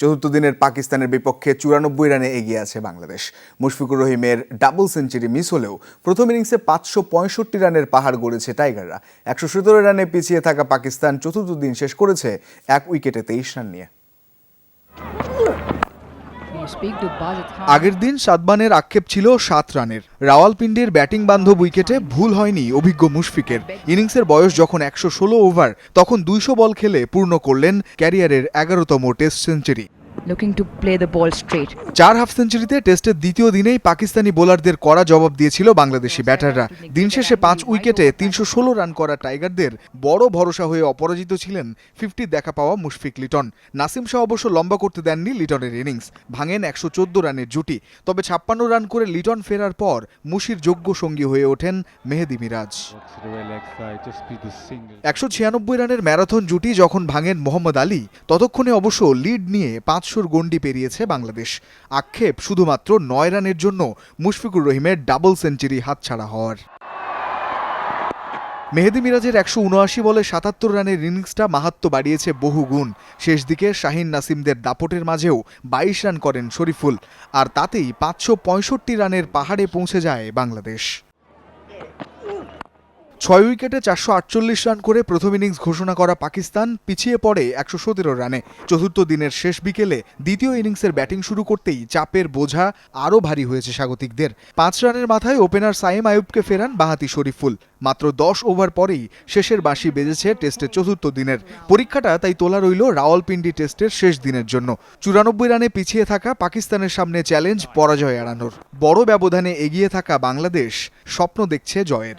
চতুর্থ দিনের পাকিস্তানের বিপক্ষে চুরানব্বই রানে এগিয়ে আছে বাংলাদেশ। মুশফিকুর রহিমের ডাবল সেঞ্চুরি মিস হলেও প্রথম ইনিংসে পাঁচশো পঁয়ষট্টি রানের পাহাড় গড়েছে টাইগাররা। একশো সতেরো রানে পিছিয়ে থাকা পাকিস্তান চতুর্থ দিন শেষ করেছে এক উইকেটে তেইশ রান নিয়ে। আগের দিন সাদমানের আক্ষেপ ছিল সাত রানের। রাওয়ালপিন্ডির ব্যাটিং বান্ধব উইকেটে ভুল হয়নি অভিজ্ঞ মুশফিকের। ইনিংসের বয়স যখন একশো ষোলো ওভার, তখন দুইশো বল খেলে পূর্ণ করলেন ক্যারিয়ারের এগারোতম test century. Looking to play the ball straight. চার হাফ সেঞ্চুরিতে টেস্টের দ্বিতীয় দিনেই পাকিস্তানি বোলারদের কড়া জবাব দিয়েছিল বাংলাদেশি ব্যাটাররা দিন শেষে পাঁচ উইকেটে তিনশো ষোলো রান করা টাইগারদের বড় ভরসা হয়ে অপরাজিত ছিলেন ফিফটি দেখা পাওয়া মুশফিক লিটন নাসিম শাহ অবশ্য লম্বা করতে দেননি লিটনের ইনিংস ভাঙেন একশো চোদ্দ রানের জুটি তবে ছাপ্পান্ন রান করে লিটন ফেরার পর মুশির যোগ্য সঙ্গী হয়ে ওঠেন মেহেদি মিরাজ. একশো ছিয়ানব্বই রানের ম্যারাথন জুটি যখন ভাঙেন মোহাম্মদ আলী, ততক্ষণে অবশ্য লিড নিয়ে পাঁচশোর গণ্ডি পেরিয়েছে বাংলাদেশ। আক্ষেপ শুধুমাত্র নয় রানের জন্য মুশফিকুর রহিমের ডাবল সেঞ্চুরি হাতছাড়া হওয়ার। মেহেদি মিরাজের একশো উনআশি বলে সাতাত্তর রানের ইনিংসটা মাহাত্ম বাড়িয়েছে বহু গুণ। শেষ দিকে শাহিন নাসিমদের দাপটের মাঝেও বাইশ রান করেন শরীফুল, আর তাতেই পাঁচশো পঁয়ষট্টি রানের পাহাড়ে পৌঁছে যায় বাংলাদেশ। ছয় উইকেটে চারশো আটচল্লিশ রান করে প্রথম ইনিংস ঘোষণা করা পাকিস্তান পিছিয়ে পড়ে একশো সতেরো রানে। চতুর্থ দিনের শেষ বিকেলে দ্বিতীয় ইনিংসের ব্যাটিং শুরু করতেই চাপের বোঝা আরও ভারী হয়েছে স্বাগতিকদের। পাঁচ রানের মাথায় ওপেনার সাইম আয়ুবকে ফেরান বাহাতি শরীফুল। মাত্র দশ ওভার পরেই শেষের বাঁশি বেজেছে টেস্টের চতুর্থ দিনের। পরীক্ষাটা তাই তোলা রইল রাওয়ালপিন্ডি টেস্টের শেষ দিনের জন্য। চুরানব্বই রানে পিছিয়ে থাকা পাকিস্তানের সামনে চ্যালেঞ্জ পরাজয় এড়ানোর। বড় ব্যবধানে এগিয়ে থাকা বাংলাদেশ স্বপ্ন দেখছে জয়ের.